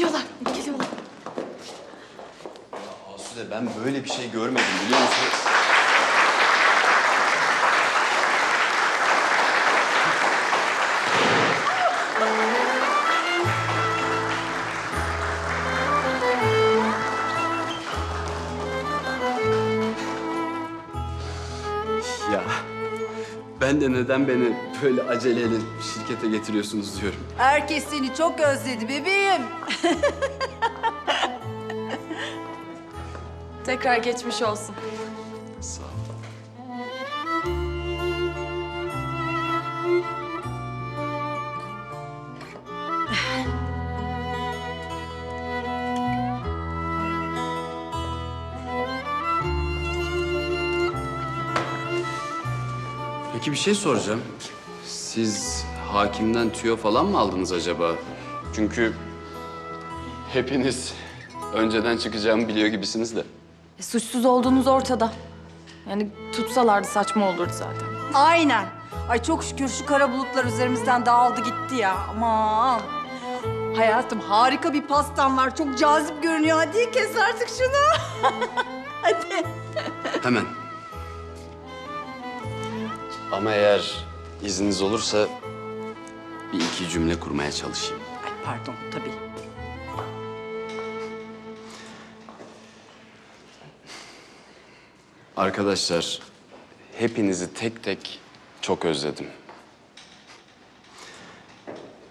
Geliyorlar, geliyorlar. Asude ben böyle bir şey görmedim biliyor musun? Ben de neden beni böyle aceleyle şirkete getiriyorsunuz diyorum. Herkes seni çok özledi bebeğim. Tekrar geçmiş olsun. Peki bir şey soracağım. Siz hakimden tüyo falan mı aldınız acaba? Çünkü hepiniz önceden çıkacağımı biliyor gibisiniz de. E, suçsuz olduğunuz ortada. Yani tutsalardı saçma olurdu zaten. Aynen. Ay çok şükür şu kara bulutlar üzerimizden dağıldı gitti ya. Aman. Hayatım harika bir pastam var. Çok cazip görünüyor. Hadi kes artık şunu. Hadi. Hemen. Ama eğer izniniz olursa bir iki cümle kurmaya çalışayım. Ay pardon tabii. Arkadaşlar, hepinizi tek tek çok özledim.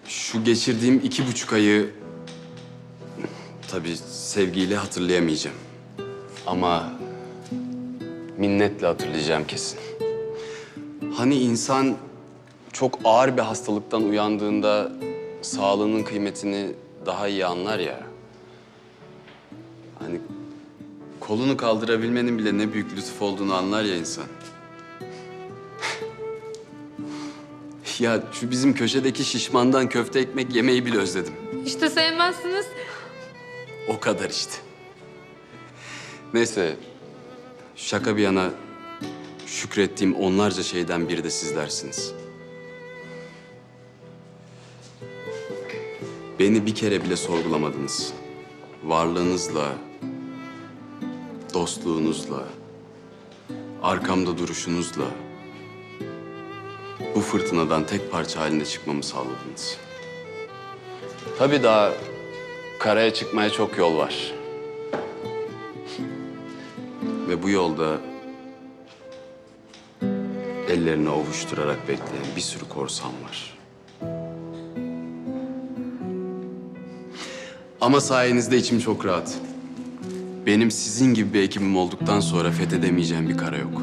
Şu geçirdiğim iki buçuk ayı tabii sevgiyle hatırlayamayacağım. Ama minnetle hatırlayacağım kesin. Hani insan çok ağır bir hastalıktan uyandığında sağlığının kıymetini daha iyi anlar ya. Hani kolunu kaldırabilmenin bile ne büyük lütuf olduğunu anlar ya insan. ya şu bizim köşedeki şişmandan köfte ekmek yemeyi bile özledim. İşte sevmezsiniz. O kadar işte. Neyse, şaka bir yana şükrettiğim onlarca şeyden biri de sizlersiniz. Beni bir kere bile sorgulamadınız. Varlığınızla, dostluğunuzla, arkamda duruşunuzla bu fırtınadan tek parça halinde çıkmamı sağladınız. Tabii daha karaya çıkmaya çok yol var. Ve bu yolda ellerini ovuşturarak bekleyen bir sürü korsan var. Ama sayenizde içim çok rahat. Benim sizin gibi bir ekibim olduktan sonra fethedemeyeceğim bir kara yok.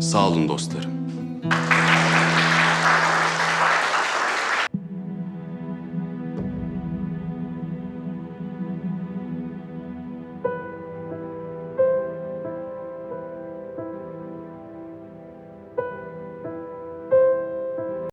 Sağ olun dostlarım.